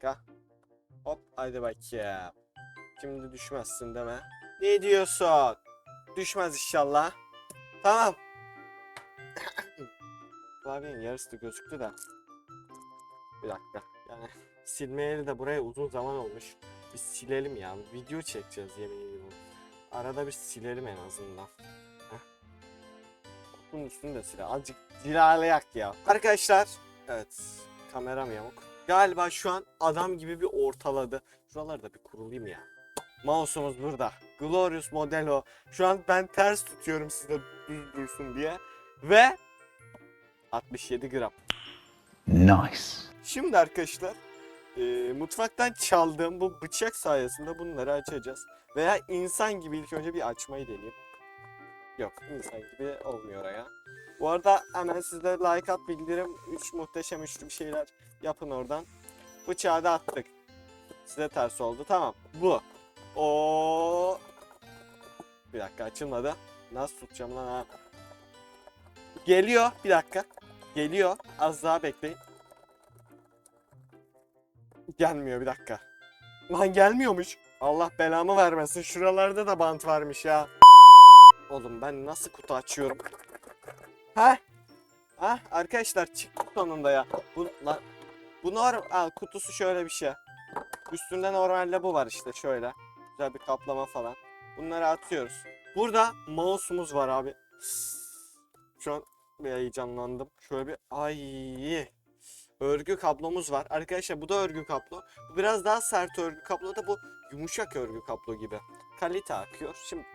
dakika. Hop hadi bakayım. Şimdi düşmezsin deme. Ne diyorsun? Düşmez inşallah. Tamam. Klavyenin yarısı da gözüktü de. Bir dakika. Yani silmeyeli de buraya uzun zaman olmuş. Bir silelim ya. Video çekeceğiz yemin ediyorum. Arada bir silelim en azından. Bunun üstünü de sile. Azıcık cilalayak ya. Arkadaşlar. Evet. Kameram yamuk. Galiba şu an adam gibi bir ortaladı. Şuralarda bir kurulayım ya. Mouse'umuz burada. Glorious Modelo. Şu an ben ters tutuyorum size düz dursun diye. Ve 67 gram. Nice. Şimdi arkadaşlar e, mutfaktan çaldığım bu bıçak sayesinde bunları açacağız. Veya insan gibi ilk önce bir açmayı deneyeyim. Yok insan gibi olmuyor ya. Bu arada hemen sizde like at bildirim 3 muhteşem üçlü bir şeyler yapın oradan. Bıçağı da attık. Size ters oldu tamam. Bu. O Bir dakika açılmadı. Nasıl tutacağım lan ha? Geliyor bir dakika. Geliyor. Az daha bekleyin. Gelmiyor bir dakika. Lan gelmiyormuş. Allah belamı vermesin. Şuralarda da bant varmış ya. Oğlum ben nasıl kutu açıyorum? Ha? Ha arkadaşlar çıktı sonunda ya. Bu lan bu normal kutusu şöyle bir şey. Üstünde normalde bu var işte şöyle. Güzel bir kaplama falan. Bunları atıyoruz. Burada mouse'umuz var abi. Şu an bir heyecanlandım. Şöyle bir ay örgü kablomuz var. Arkadaşlar bu da örgü kablo. Bu biraz daha sert örgü kablo da bu yumuşak örgü kablo gibi. Kalite akıyor. Şimdi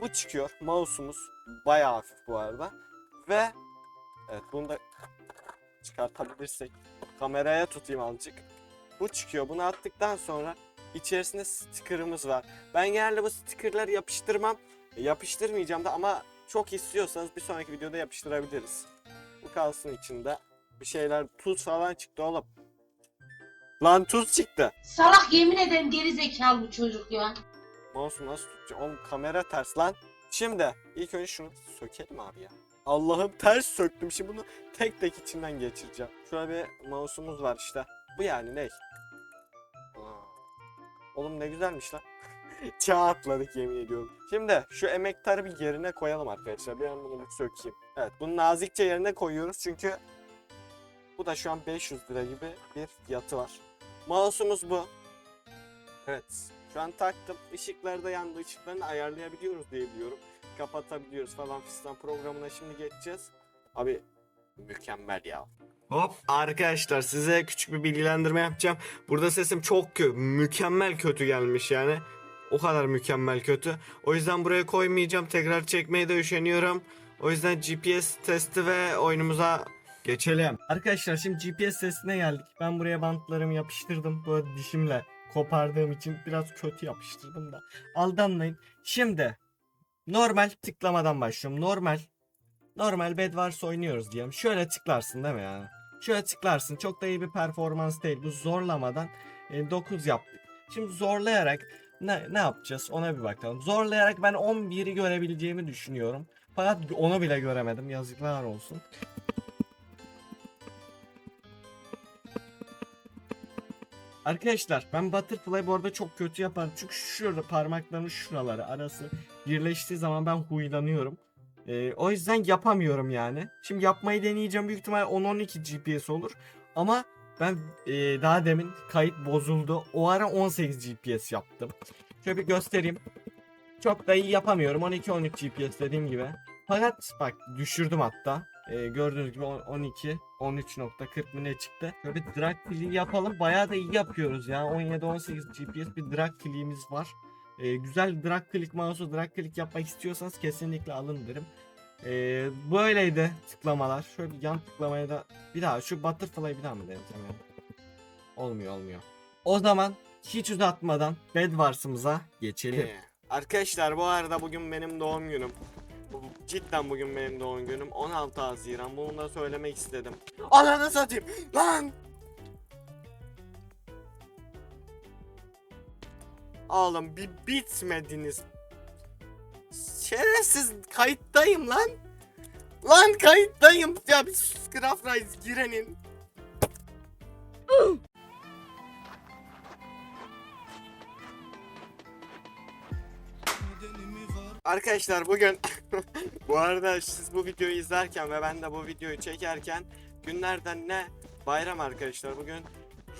bu çıkıyor. Mouse'umuz bayağı hafif bu arada. Ve evet bunu da çıkartabilirsek kameraya tutayım azıcık. Bu çıkıyor. Bunu attıktan sonra içerisinde sticker'ımız var. Ben genelde bu sticker'ları yapıştırmam. E, Yapıştırmayacağım da ama çok istiyorsanız bir sonraki videoda yapıştırabiliriz. Bu kalsın içinde. Bir şeyler tuz falan çıktı oğlum. Lan tuz çıktı. Salak yemin ederim geri zekalı bu çocuk ya. Mouse'u nasıl tutacağım? Oğlum kamera ters lan. Şimdi ilk önce şunu sökelim abi ya. Allah'ım ters söktüm. Şimdi bunu tek tek içinden geçireceğim. Şöyle bir mouse'umuz var işte. Bu yani ne? Oğlum ne güzelmiş lan. Çağ atladık yemin ediyorum. Şimdi şu emektarı bir yerine koyalım arkadaşlar. Bir an bunu bir sökeyim. Evet bunu nazikçe yerine koyuyoruz çünkü bu da şu an 500 lira gibi bir fiyatı var. Mouse'umuz bu. Evet. Şu an taktım. Işıkları da yandı. Işıklarını ayarlayabiliyoruz diye biliyorum. Kapatabiliyoruz falan fistan programına şimdi geçeceğiz. Abi mükemmel ya. Hop arkadaşlar size küçük bir bilgilendirme yapacağım. Burada sesim çok kötü, mükemmel kötü gelmiş yani. O kadar mükemmel kötü. O yüzden buraya koymayacağım. Tekrar çekmeye de üşeniyorum. O yüzden GPS testi ve oyunumuza geçelim. Arkadaşlar şimdi GPS testine geldik. Ben buraya bantlarımı yapıştırdım. Bu arada dişimle kopardığım için biraz kötü yapıştırdım da. Aldanmayın. Şimdi normal tıklamadan başlıyorum. Normal. Normal Bedwars oynuyoruz diyelim. Şöyle tıklarsın değil mi yani? Şöyle tıklarsın. Çok da iyi bir performans değil. Bu zorlamadan e, 9 yaptık. Şimdi zorlayarak ne, ne yapacağız ona bir bakalım. Zorlayarak ben 11'i görebileceğimi düşünüyorum. Fakat onu bile göremedim. Yazıklar olsun. Arkadaşlar ben Butterfly bu arada çok kötü yaparım. Çünkü şurada parmakların şuraları arası birleştiği zaman ben huylanıyorum. Ee, o yüzden yapamıyorum yani. Şimdi yapmayı deneyeceğim. Büyük ihtimal 10-12 GPS olur. Ama ben e, daha demin kayıt bozuldu. O ara 18 GPS yaptım. Şöyle bir göstereyim. Çok da iyi yapamıyorum. 12-13 GPS dediğim gibi. Fakat bak düşürdüm hatta. Ee, gördüğünüz gibi on- 12 13.40 mı ne çıktı? Şöyle drag click yapalım. Bayağı da iyi yapıyoruz ya. 17-18 GPS bir drag click'imiz var. Ee, güzel drag click mouse'u drag click yapmak istiyorsanız kesinlikle alın derim. Ee, böyleydi tıklamalar. Şöyle bir yan tıklamaya da bir daha şu butterfly'ı bir daha mı deneyeceğim ya? Olmuyor olmuyor. O zaman hiç uzatmadan Bedwars'ımıza geçelim. Arkadaşlar bu arada bugün benim doğum günüm. Cidden bugün benim doğum günüm 16 Haziran bunu da söylemek istedim. Ananı satayım lan! Oğlum bir bitmediniz. Şerefsiz kayıttayım lan. Lan kayıttayım. Ya bir Craft Rise girenin. Arkadaşlar bugün bu arada siz bu videoyu izlerken ve ben de bu videoyu çekerken günlerden ne? Bayram arkadaşlar. Bugün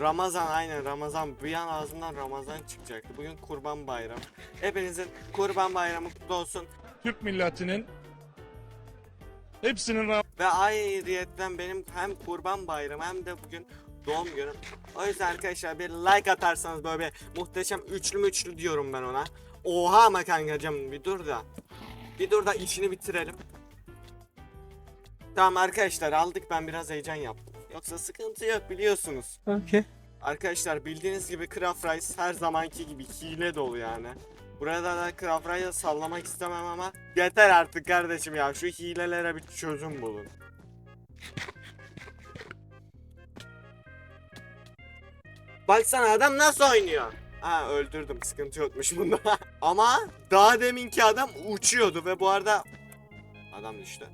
Ramazan aynen Ramazan bir an ağzından Ramazan çıkacaktı. Bugün Kurban Bayramı. Hepinizin Kurban Bayramı kutlu olsun. Türk milletinin hepsinin Ve ayrıyetten benim hem kurban bayramı hem de bugün doğum günüm. O yüzden arkadaşlar bir like atarsanız böyle bir muhteşem üçlü müçlü diyorum ben ona. Oha ama kankacım bir dur da. Bir dur da işini bitirelim. Tamam arkadaşlar aldık ben biraz heyecan yaptım. Yoksa sıkıntı yok biliyorsunuz. Okay. Arkadaşlar bildiğiniz gibi Craft Rice her zamanki gibi hile dolu yani. Burada da Craft Rice'ı sallamak istemem ama yeter artık kardeşim ya şu hilelere bir çözüm bulun. Baksana adam nasıl oynuyor. Ha öldürdüm sıkıntı yokmuş bunda. ama daha deminki adam uçuyordu ve bu arada adam düştü.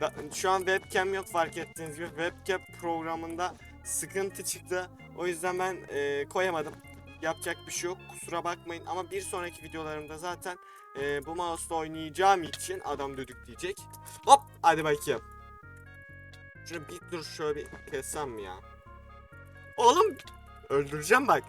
Da- şu an webcam yok fark ettiğiniz gibi webcam programında sıkıntı çıktı. O yüzden ben e, koyamadım. Yapacak bir şey yok. Kusura bakmayın. Ama bir sonraki videolarımda zaten e, bu mouse'la oynayacağım için adam düdük diyecek. Hop! Hadi bakayım. Şunu bir dur şöyle bir kessem ya? Oğlum! Öldüreceğim bak.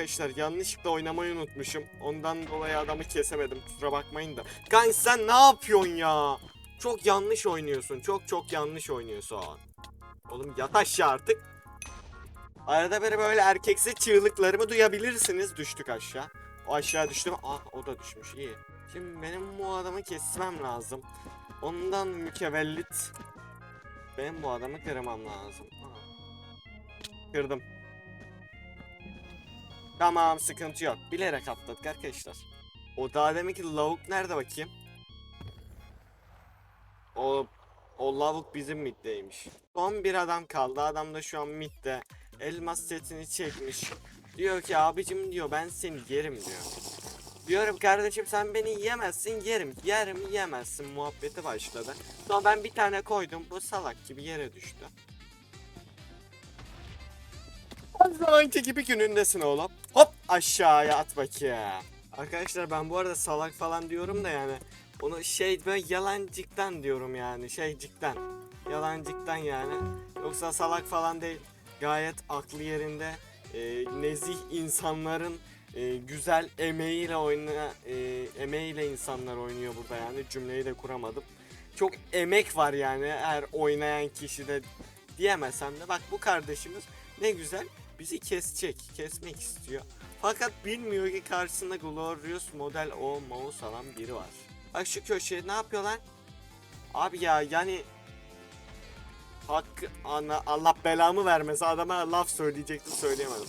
Arkadaşlar yanlışlıkla oynamayı unutmuşum. Ondan dolayı adamı kesemedim. Kusura bakmayın da. Kanka sen ne yapıyorsun ya? Çok yanlış oynuyorsun. Çok çok yanlış oynuyorsun. Oğlum yat aşağı artık. Arada bir böyle erkeksi çığlıklarımı duyabilirsiniz. Düştük aşağı. O aşağı düştü mü? Ah o da düşmüş. iyi. Şimdi benim bu adamı kesmem lazım. Ondan mükevellit. Benim bu adamı kırmam lazım. Kırdım. Tamam sıkıntı yok. Bilerek atladık arkadaşlar. O daha deminki lavuk nerede bakayım? O o lavuk bizim middeymiş. Son bir adam kaldı. Adam da şu an midde. Elmas setini çekmiş. Diyor ki abicim diyor ben seni yerim diyor. Diyorum kardeşim sen beni yiyemezsin yerim. Yerim yiyemezsin muhabbeti başladı. Sonra ben bir tane koydum. Bu salak gibi yere düştü. Her zamanki gibi günündesin oğlum. Hop aşağıya at bakayım. Arkadaşlar ben bu arada salak falan diyorum da yani onu şey böyle yalancıktan diyorum yani şeycikten. Yalancıktan yani. Yoksa salak falan değil. Gayet aklı yerinde. e, nezih insanların e, güzel emeğiyle oyna e, emeğiyle insanlar oynuyor burada yani cümleyi de kuramadım. Çok emek var yani her oynayan kişide diyemesem de bak bu kardeşimiz ne güzel bizi kesecek, kesmek istiyor. Fakat bilmiyor ki karşısında Glorious model o mouse alan biri var. Bak şu köşeye ne yapıyor lan? Abi ya yani Hakkı ana Allah belamı vermese adama laf söyleyecektim söyleyemedim.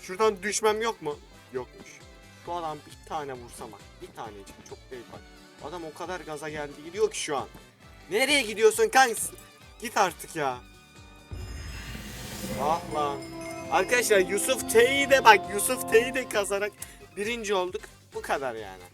Şuradan düşmem yok mu? Yokmuş. Şu adam bir tane vursam bak. Bir tanecik çok değil bak. Adam o kadar gaza geldi gidiyor ki şu an. Nereye gidiyorsun kanks? Git artık ya. Ah lan. Arkadaşlar Yusuf T'yi de bak Yusuf T'yi de kazarak birinci olduk. Bu kadar yani.